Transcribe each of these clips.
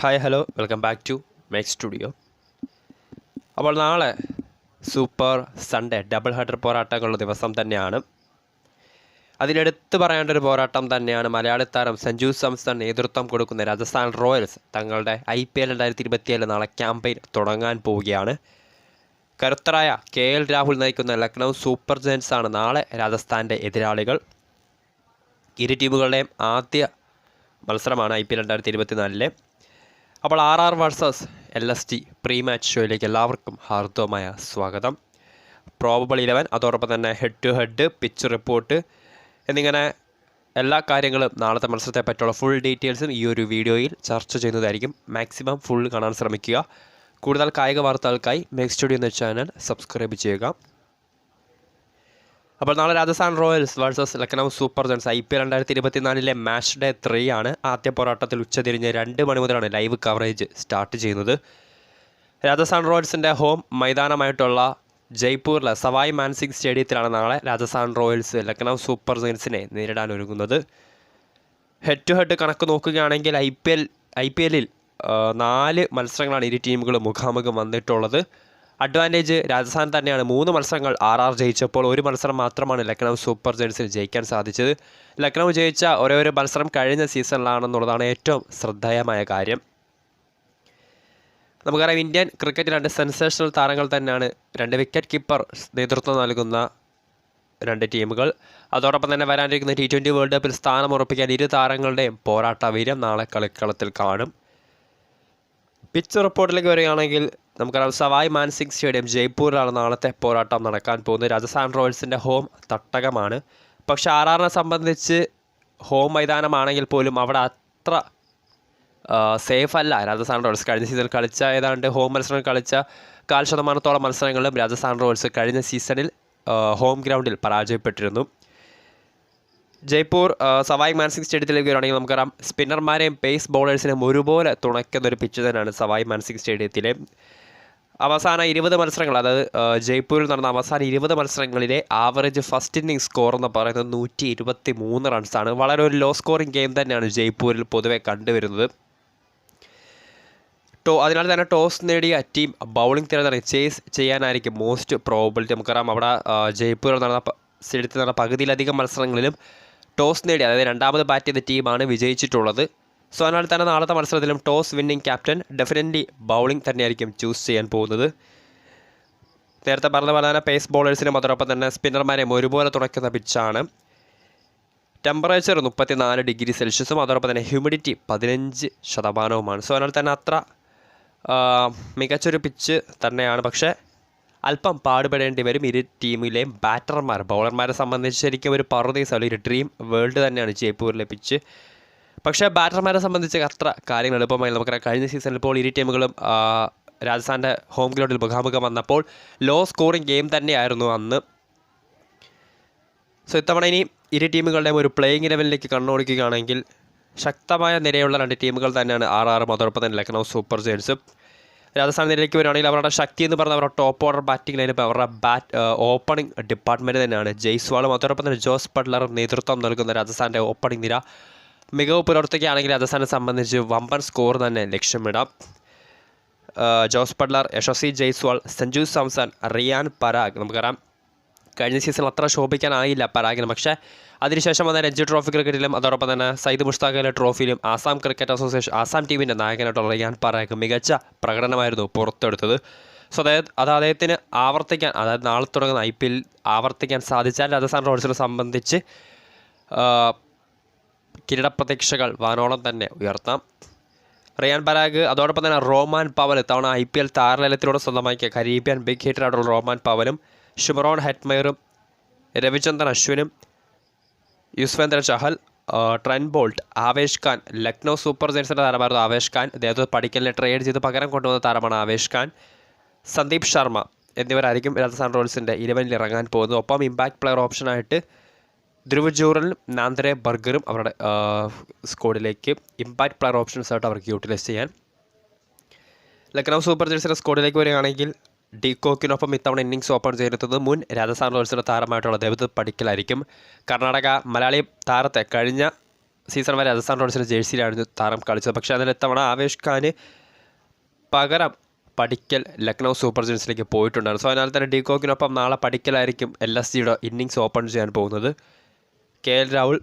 Hi hello welcome back to make studio അപ്പോൾ നാളെ super Sunday double header പോരാട്ടങ്ങളുള്ള ദിവസം തന്നെയാണ്. അതിലെടുത്ത് പറയേണ്ട ഒരു പോരാട്ടം തന്നെയാണ് മലയാളി താരം സഞ്ജു സാംസൺ നേതൃത്വം കൊടുക്കുന്ന രാജസ്ഥാൻ റോയൽസ്. തങ്ങളുടെ ഐ പി എൽ രണ്ടായിരത്തി ഇരുപത്തിയേഴ് നാളെ ക്യാമ്പയിൻ തുടങ്ങാൻ പോവുകയാണ്. കരുത്തരായ കെ എൽ രാഹുൽ നയിക്കുന്ന ലക്നൗ സൂപ്പർ ജയൻസ് ആണ് നാളെ രാജസ്ഥാന്റെ എതിരാളികൾ. ഇരു ടീമുകളുടെയും ആദ്യ മത്സരമാണ് ഐ പി എൽ രണ്ടായിരത്തി ഇരുപത്തിനാലിലെ അപ്പോൾ R R versus L S T pre match ഷോയിലേക്ക് എല്ലാവർക്കും ഹാർദവമായ സ്വാഗതം. പ്രോബബിൾ ഇലവൻ അതോടൊപ്പം തന്നെ head to head pitch report എന്നിങ്ങനെ എല്ലാ കാര്യങ്ങളും നാളത്തെ മത്സരത്തെ പറ്റിയുള്ള ഫുൾ ഡീറ്റെയിൽസും ഈ ഒരു വീഡിയോയിൽ ചർച്ച ചെയ്യുന്നതായിരിക്കും. മാക്സിമം ഫുൾ കാണാൻ ശ്രമിക്കുക. കൂടുതൽ കായിക വാർത്തകൾക്കായി മേക്ക് സ്റ്റുഡിയോ എന്ന ചാനൽ സബ്സ്ക്രൈബ് ചെയ്യുക. അപ്പോൾ നാളെ Rajasthan Royals versus Lucknow Super Giants I P L രണ്ടായിരത്തി ഇരുപത്തിനാലിലെ മാച്ച് ഡേ ത്രീ ആണ് ആദ്യ പോരാട്ടത്തിൽ ഉച്ചതിരിഞ്ഞ് രണ്ട് മണി മുതലാണ് ലൈവ് കവറേജ് സ്റ്റാർട്ട് ചെയ്യുന്നത്. രാജസ്ഥാൻ റോയൽസിന്റെ ഹോം മൈതാനമായിട്ടുള്ള ജയ്പൂരിലെ സവായ് മാൻസിംഗ് സ്റ്റേഡിയത്തിലാണ് നാളെ രാജസ്ഥാൻ റോയൽസ് ലക്നൗ സൂപ്പർ ജൻസിനെ നേരിടാൻ ഒരുങ്ങുന്നത്. ഹെഡ് ടു ഹെഡ് കണക്ക് നോക്കുകയാണെങ്കിൽ I P L I P എല്ലിൽ നാല് മത്സരങ്ങളാണ് ഇരു ടീമുകളും മുഖാമുഖം വന്നിട്ടുള്ളത്. അഡ്വാന്റേജ് രാജസ്ഥാൻ തന്നെയാണ്. മൂന്ന് മത്സരങ്ങൾ ആർ ആർ ജയിച്ചപ്പോൾ ഒരു മത്സരം മാത്രമാണ് ലക്നൗ സൂപ്പർ ജയൻസിന് ജയിക്കാൻ സാധിച്ചത്. ലക്നൗ ജയിച്ച ഒരേ ഒരു മത്സരം കഴിഞ്ഞ സീസണിലാണെന്നുള്ളതാണ് ഏറ്റവും ശ്രദ്ധേയമായ കാര്യം. നമുക്കറിയാം ഇന്ത്യൻ ക്രിക്കറ്റ് രണ്ട് സെൻസേഷണൽ താരങ്ങൾ തന്നെയാണ്. രണ്ട് വിക്കറ്റ് കീപ്പർ നേതൃത്വം നൽകുന്ന രണ്ട് ടീമുകൾ. അതോടൊപ്പം തന്നെ വരാനിരിക്കുന്ന ടി ട്വന്റി വേൾഡ് കപ്പിൽ സ്ഥാനം ഉറപ്പിക്കാൻ ഇരു താരങ്ങളുടെയും പോരാട്ട വീര്യം നാളെ കളിക്കളത്തിൽ കാണും. പിച്ച് റിപ്പോർട്ടിലേക്ക് വരികയാണെങ്കിൽ നമുക്കറിയാം സവായ് മാൻസിംഗ് സ്റ്റേഡിയം ജയ്പൂരിലാണ് നാളത്തെ പോരാട്ടം നടക്കാൻ പോകുന്നത്. രാജസ്ഥാൻ റോയൽസിന്റെ ഹോം തട്ടകമാണ്. പക്ഷേ ആർ ആറിനെ സംബന്ധിച്ച് ഹോം മൈതാനമാണെങ്കിൽ പോലും അവിടെ അത്ര സേഫ് അല്ല രാജസ്ഥാൻ റോയൽസ്. കഴിഞ്ഞ സീസണിൽ കളിച്ച ഏതാണ്ട് ഹോം മത്സരങ്ങൾ കളിച്ച കാൽ ശതമാനത്തോളം മത്സരങ്ങളിലും രാജസ്ഥാൻ റോയൽസ് കഴിഞ്ഞ സീസണിൽ ഹോം ഗ്രൗണ്ടിൽ പരാജയപ്പെട്ടിരുന്നു. ജയ്പൂർ സവായ് മാൻസിംഗ് സ്റ്റേഡിയത്തിലേക്ക് വരികയാണെങ്കിൽ നമുക്കറിയാം സ്പിന്നർമാരെയും പേസ് ബൗളേഴ്സിനെയും ഒരുപോലെ തുണയ്ക്കുന്ന ഒരു പിച്ച് തന്നെയാണ് സവായ് മാൻസിംഗ് സ്റ്റേഡിയത്തിലെ അവസാന ഇരുപത് മത്സരങ്ങൾ അതായത് ജയ്പൂരിൽ നടന്ന അവസാന ഇരുപത് മത്സരങ്ങളിലെ ആവറേജ് ഫസ്റ്റ് ഇന്നിംഗ് സ്കോർ എന്ന് പറയുന്നത് നൂറ്റി ഇരുപത്തി മൂന്ന് റൺസാണ് വളരെ ഒരു ലോ സ്കോറിംഗ് ഗെയിം തന്നെയാണ് ജയ്പൂരിൽ പൊതുവെ കണ്ടുവരുന്നത്. ടോ അതിനാൽ തന്നെ ടോസ് നേടിയ ടീം ബൗളിംഗ് തിരഞ്ഞെടുത്ത് ചേസ് ചെയ്യാനായിരിക്കും മോസ്റ്റ് പ്രോബിലിറ്റി നമുക്കറിയാം അവിടെ ജയ്പൂരിൽ നടന്ന സ്റ്റേഡിയത്തിൽ നടന്ന പകുതിയിലധികം മത്സരങ്ങളിലും ടോസ് നേടി അതായത് രണ്ടാമത് ബാറ്റ് ചെയ്ത ടീമാണ് വിജയിച്ചിട്ടുള്ളത്. സോ അതിനാൽ തന്നെ നാളത്തെ മത്സരത്തിലും toss winning captain definitely bowling തന്നെയായിരിക്കും ചൂസ് ചെയ്യാൻ പോകുന്നത്. നേരത്തെ പറഞ്ഞ പോലെ തന്നെ പേസ് ബോളേഴ്സിനും അതോടൊപ്പം തന്നെ സ്പിന്നർമാരെയും ഒരുപോലെ തുണയ്ക്കുന്ന പിച്ചാണ് ടെമ്പറേച്ചർ മുപ്പത്തിനാല് ഡിഗ്രി സെൽഷ്യസും അതോടൊപ്പം തന്നെ ഹ്യൂമിഡിറ്റി പതിനഞ്ച് ശതമാനവുമാണ്. സോ അതിനാൽ തന്നെ അത്ര മികച്ചൊരു പിച്ച് തന്നെയാണ്. പക്ഷേ അല്പം പാടുപെടേണ്ടി വരും ഇരു ടീമിലെയും ബാറ്റർമാർ ബൗളർമാരെ സംബന്ധിച്ച് ശരിക്കും ഒരു പറുദീസ ഒരു ഡ്രീം വേൾഡ് തന്നെയാണ് ജയ്പൂരിലെ പിച്ച് പക്ഷേ ബാറ്റർമാരെ സംബന്ധിച്ച് അത്ര കാര്യങ്ങൾ എളുപ്പമായി നമുക്കറിയാം. കഴിഞ്ഞ സീസണിൽ ഇപ്പോൾ ഇരു ടീമുകളും രാജസ്ഥാന്റെ ഹോം ഗ്രൗണ്ടിൽ മുഖാമുഖം വന്നപ്പോൾ ലോ സ്കോറിംഗ് ഗെയിം തന്നെയായിരുന്നു അന്ന്. സോ ഇത്തവണ ഇനി ഇരു ടീമുകളുടെയും ഒരു പ്ലേയിങ് ലെവലിലേക്ക് കണ്ണോടിക്കുകയാണെങ്കിൽ ശക്തമായ നിരയുള്ള രണ്ട് ടീമുകൾ തന്നെയാണ് ആർ ആറും അതോടൊപ്പം തന്നെ ലക്നൗ സൂപ്പർ ജയൻസും രാജസ്ഥാൻ നിരയിലേക്ക് വരികയാണെങ്കിൽ അവരുടെ ശക്തി എന്ന് പറഞ്ഞാൽ അവരുടെ ടോപ്പ് ഓർഡർ ബാറ്റിംഗ് ലൈനപ്പ് അവരുടെ ബാറ്റ് ഓപ്പണിംഗ് ഡിപ്പാർട്ട്മെന്റ് തന്നെയാണ്. ജയ്സ്വാളും അതോടൊപ്പം തന്നെ ജോസ് ബട്ട്ലറും നേതൃത്വം നൽകുന്ന രാജസ്ഥാന്റെ ഓപ്പണിംഗ് നിര. മികവ് പുലർത്തുകയാണെങ്കിൽ രാജസ്ഥാനെ സംബന്ധിച്ച് വമ്പൻ സ്കോർ തന്നെ ലക്ഷ്യമിടാം. ജോസ് പഡ്ലർ യശസ്വി ജയ്സ്വാൾ സഞ്ജു സാംസൺ റിയാൻ പരാഗ്. നമുക്കറിയാം കഴിഞ്ഞ സീസൺ അത്ര ശോഭിക്കാനായില്ല പരാഗിന്. പക്ഷേ അതിനുശേഷം വന്ന രഞ്ജി ട്രോഫി ക്രിക്കറ്റിലും അതോടൊപ്പം തന്നെ സയ്യിദ് മുഷ്താഖ് അലി ട്രോഫിയിലും ആസാം ക്രിക്കറ്റ് അസോസിയേഷൻ ആസാം ടീമിന്റെ നായകനായിട്ടുള്ള റിയാൻ പരാഗ് മികച്ച പ്രകടനമായിരുന്നു പുറത്തെടുത്തത്. സോ അതായത് അത് അദ്ദേഹത്തിന് ആവർത്തിക്കാൻ അതായത് നാളെ തുടങ്ങുന്ന ഐ പി എൽ ആവർത്തിക്കാൻ സാധിച്ചാൽ രാജസ്ഥാൻ റോയൽസിനെ സംബന്ധിച്ച് കിരീടപ്രതീക്ഷകൾ വാനോളം തന്നെ ഉയർത്താം. റിയാൻ പരാഗ് അതോടൊപ്പം തന്നെ റോമാൻ പവൽ തവണ ഐ പി എൽ താരലത്തിലൂടെ സ്വന്തമാക്കിയ കരീബിയൻ ബിഗ് ഹിറ്ററായിട്ടുള്ള റോമാൻ പവലും ഷിമറോൺ ഹെറ്റ്മയറും രവിചന്ദ്രൻ അശ്വിനും Yuzvendra Chahal Trent Boult Avesh Khan Lucknow Super ജയൻസിന്റെ താരമായിരുന്നു ആവേഷ് ഖാൻ. അദ്ദേഹത്തെ പഠിക്കലിനെ ട്രേഡ് ചെയ്ത് പകരം കൊണ്ടുവന്ന താരമാണ് ആവേഷ് ഖാൻ. സന്ദീപ് ശർമ്മ എന്നിവരായിരിക്കും രാജസ്ഥാൻ റോയൽസിന്റെ ഇലവനിൽ ഇറങ്ങാൻ പോകുന്നത്. ഒപ്പം ഇമ്പാക്ട് പ്ലെയർ ഓപ്ഷനായിട്ട് ധ്രുവ് നാന്ദ്രെ ബർഗറും അവരുടെ സ്കോഡിലേക്ക് ഇമ്പാക്ട് പ്ലെയർ ഓപ്ഷൻസ് ആയിട്ട് അവർക്ക് യൂട്ടിലൈസ് ചെയ്യാൻ. ലക്നൗ സൂപ്പർ ജേഴ്സിന്റെ സ്കോഡിലേക്ക് വരികയാണെങ്കിൽ ഡി കോക്കിനൊപ്പം ഇത്തവണ ഇന്നിങ്സ് ഓപ്പൺ ചെയ്തിരുന്നത് മുൻ രാജസ്ഥാൻ റോയൽസിന്റെ താരമായിട്ടുള്ള ദേവത് പഠിക്കലായിരിക്കും കർണാടക മലയാളി താരത്തെ കഴിഞ്ഞ സീസൺ വരെ രാജസ്ഥാൻ റോയൽസിന്റെ ജേഴ്സിയിലായിരുന്നു താരം കളിച്ചത്. പക്ഷേ അതിൽ ഇത്തവണ ആവേശ് ഖാന് പകരം പടിക്കൽ ലക്നൗ സൂപ്പർ ജയൻസിലേക്ക് പോയിട്ടുണ്ടായിരുന്നു. സോ അതിനാൽ തന്നെ ഡി കോക്കിനൊപ്പം നാളെ പഠിക്കലായിരിക്കും എൽ എസ് ജിയുടെ ഇന്നിങ്സ് ഓപ്പൺ ചെയ്യാൻ പോകുന്നത്. K L Rahul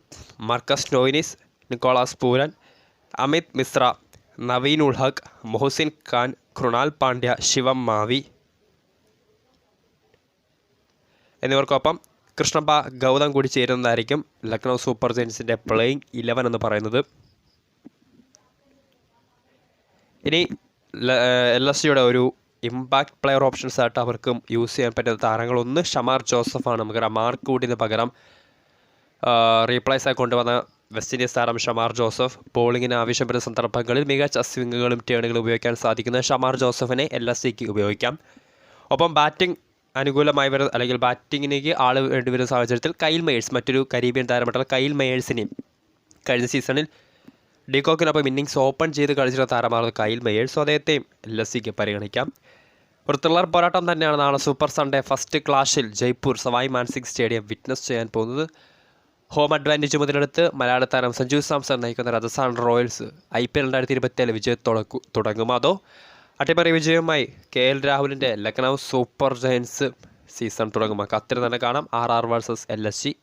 Marcus Stoinis Nicholas Pooran Amit Mishra Naveen ul Haq Mohsin Khan Krunal Pandya Shivam Mavi. എന്നിവർക്കൊപ്പം കൃഷ്ണപ്പ ഗൗതം കൂടി ചേരുന്നതായിരിക്കും ലക്നൗ സൂപ്പർ ജയൻസിന്റെ പ്ലേയിങ് ഇലവൻ എന്ന് പറയുന്നത്. ഇനി എൽ എസ് സിയുടെ ഒരു ഇമ്പാക്ട് പ്ലെയർ ഓപ്ഷൻസ് ആയിട്ട് അവർക്കും യൂസ് ചെയ്യാൻ പറ്റുന്ന താരങ്ങളൊന്ന് ഷമാർ ജോസഫാണ്. നമുക്കറിയാം മാർക്ക് കൂടിന് പകരം റീപ്ലേസ് ആയി കൊണ്ടുവന്ന വെസ്റ്റ് ഇൻഡീസ് താരം ഷമാർ ജോസഫ്. ബോളിങ്ങിന് ആവശ്യപ്പെടുന്ന സന്ദർഭങ്ങളിൽ മികച്ച സ്വിങ്ങുകളും ടേണുകളും ഉപയോഗിക്കാൻ സാധിക്കുന്ന ഷമാർ ജോസഫിനെ എൽ എസ് സിക്ക് ഉപയോഗിക്കാം. ഒപ്പം ബാറ്റിംഗ് അനുകൂലമായി വരുന്ന അല്ലെങ്കിൽ ബാറ്റിങ്ങിലേക്ക് ആൾ വേണ്ടി വരുന്ന സാഹചര്യത്തിൽ കൈൽ മെയേഴ്സ് മറ്റൊരു കരീബിയൻ താരമായിട്ടുള്ള കൈൽ മെയേഴ്സിനെയും കഴിഞ്ഞ സീസണിൽ ഡികോക്കിനൊപ്പം ഇന്നിങ്സ് ഓപ്പൺ ചെയ്ത് കളിച്ചിരുന്ന താരമായിരുന്നു കൈൽ മെയേഴ്സ് അദ്ദേഹത്തെയും എൽ എസ് സിക്ക് പരിഗണിക്കാം. ഒരു പോരാട്ടം തന്നെയാണ് നാളെ സൂപ്പർ സൺഡേ ഫസ്റ്റ് ക്ലാഷിൽ ജയ്പൂർ സവായ് മാൻസിംഗ് സ്റ്റേഡിയം വിറ്റ്നസ് ചെയ്യാൻ പോകുന്നത്. ഹോം അഡ്വാന്റേജ് മുതലെടുത്ത് മലയാള താരം സഞ്ജു സാംസൺ നയിക്കുന്ന Rajasthan Royals I P L രണ്ടായിരത്തി ഇരുപത്തിയേഴ് വിജയത്തോടെ തുടങ്ങും. അതോ അട്ടിമറി വിജയവുമായി കെ എൽ രാഹുലിന്റെ ലക്നൗ സൂപ്പർ ജയൻസ് സീസൺ തുടങ്ങുമ്പോൾ കത്തിരി തന്നെ കാണാം. R R versus L S G